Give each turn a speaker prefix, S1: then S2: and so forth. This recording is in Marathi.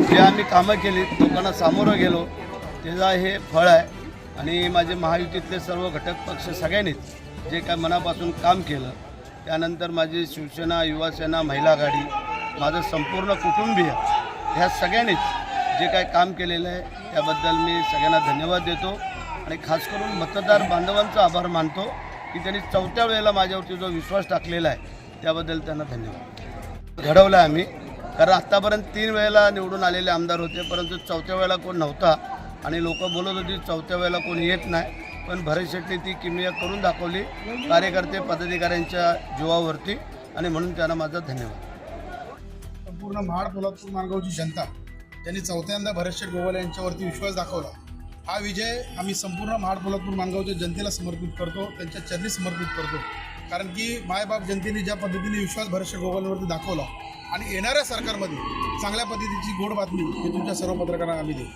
S1: जे आम्ही कामं केली लोकांना सामोरं गेलो त्याचा हे फळ आहे. आणि माझे महायुतीतले सर्व घटक पक्ष सगळ्यांनीच जे काय मनापासून काम केलं त्यानंतर माझी शिवसेना युवासेना महिला आघाडी माझं संपूर्ण कुटुंबीय ह्या सगळ्यांनीच जे काय काम केलेलं आहे त्याबद्दल मी सगळ्यांना धन्यवाद देतो. आणि खास करून मतदार बांधवांचा आभार मानतो की त्यांनी चौथ्या वेळेला माझ्यावरती जो विश्वास टाकलेला आहे त्याबद्दल त्यांना धन्यवाद. घडवलं आहे आम्ही. कारण आत्तापर्यंत तीन वेळेला निवडून आलेले आमदार होते परंतु चौथ्या वेळेला कोण नव्हता आणि लोक बोलत होती चौथ्या वेळेला कोण येत नाही. पण भरत शेट्टी ती किमया करून दाखवली कार्यकर्ते पदाधिकाऱ्यांच्या जीवावरती आणि म्हणून त्यांना माझा धन्यवाद.
S2: संपूर्ण महाड पोलादपूर माणगावची जनता ज्यांनी चौथ्यांदा भरतशेठ गोवाल यांच्यावरती विश्वास दाखवला. हा विजय आम्ही संपूर्ण महाड पोलादपूर मानगावच्या जनतेला समर्पित करतो त्यांच्या चरणी समर्पित करतो. कारण की मायबाप जनतेने ज्या पद्धतीने विश्वास भरतशेठ गोवालवरती दाखवला आणि येणाऱ्या सरकारमध्ये चांगल्या पद्धतीची गोड बातमी ही तुमच्या सर्व पत्रकारांना आम्ही देऊ.